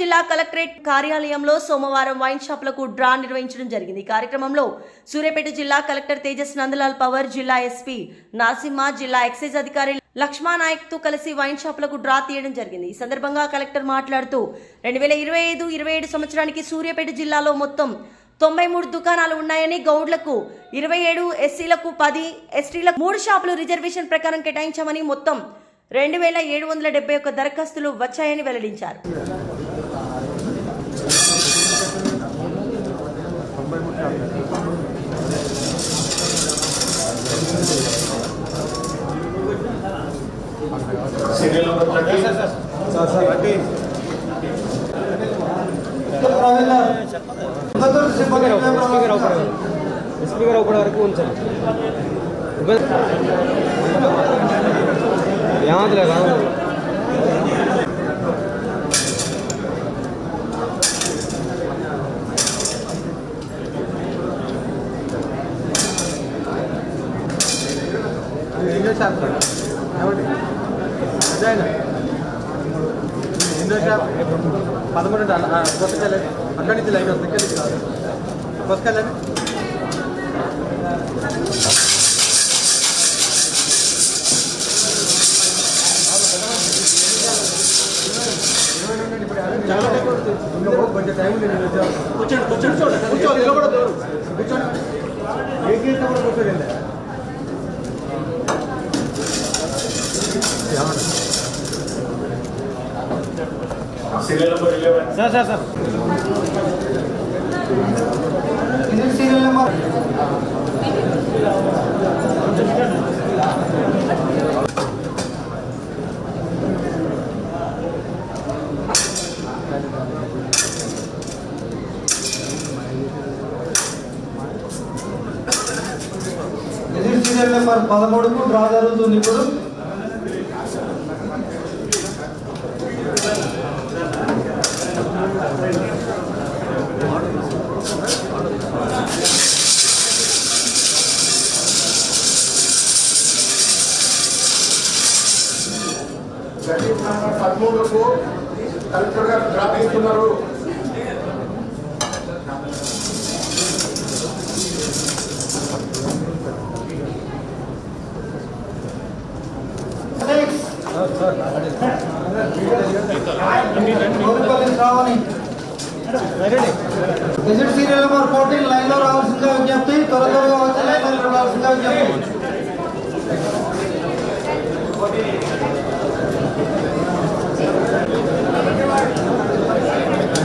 జిల్లా కలెక్టరేట్ కార్యాలయంలో సోమవారం వైన్ షాపులకు డ్రా నిర్వహించడం జరిగింది. ఈ కార్యక్రమంలో సూర్యాపేట జిల్లా కలెక్టర్ తేజస్ నందలాల్ పవర్ జిల్లా ఎస్పీ నాసిమ్మ జిల్లా ఎక్సైజ్ అధికారి లక్ష్మానాయక్తో కలిసి వైన్ షాపులకు డ్రా తీయడం జరిగింది. ఈ సందర్భంగా కలెక్టర్ మాట్లాడుతూ రెండు వేల ఇరవై ఐదు ఇరవై ఏడు సంవత్సరానికి సూర్యాపేట జిల్లాలో మొత్తం తొంభై మూడు దుకాణాలు ఉన్నాయని గౌడ్లకు ఇరవై ఏడు ఎస్సీలకు పది ఎస్టీలకు మూడు షాపులు రిజర్వేషన్ ప్రకారం కేటాయించామని మొత్తం రెండు వేల ఏడు వందల డెబ్బై ఒక్క దరఖాస్తులు వచ్చాయని వెల్లడించారు serial number thirty sir sir అంటే స్పీకర్ స్పీకర్ అవుపడే స్పీకర్ అవుపడే వరకు ఉంచాలి ఏమాదిలే కాదు ఇండో షాప్ ఏమండి పదమూడు పుస్తకాలు అక్కడి నుంచి లైన్ వస్తుంది ఇక్కడి కొంచెం టైం కూర్చోండి కూర్చోండి కూర్చోండి కూర్చోండి. ఏ కేసు కూడా కూర్చోండి serial number eleven sir sir sir serial number ఇది సీరియల్ నెంబర్ పదమూడుకు డ్రా జరుగుతుంది ఇప్పుడు. పదమూడుకు కలెక్టర్ గారు డ్రాప్ ఇస్తున్నారు విజిట్ సీరియల్ నెంబర్ ఫోర్టీన్ లైన్లో రావాల్సిందిగా విజ్ఞప్తి. త్వర త్వరగా వచ్చి లైన్లో రావాల్సిందిగా విజ్ఞప్తి.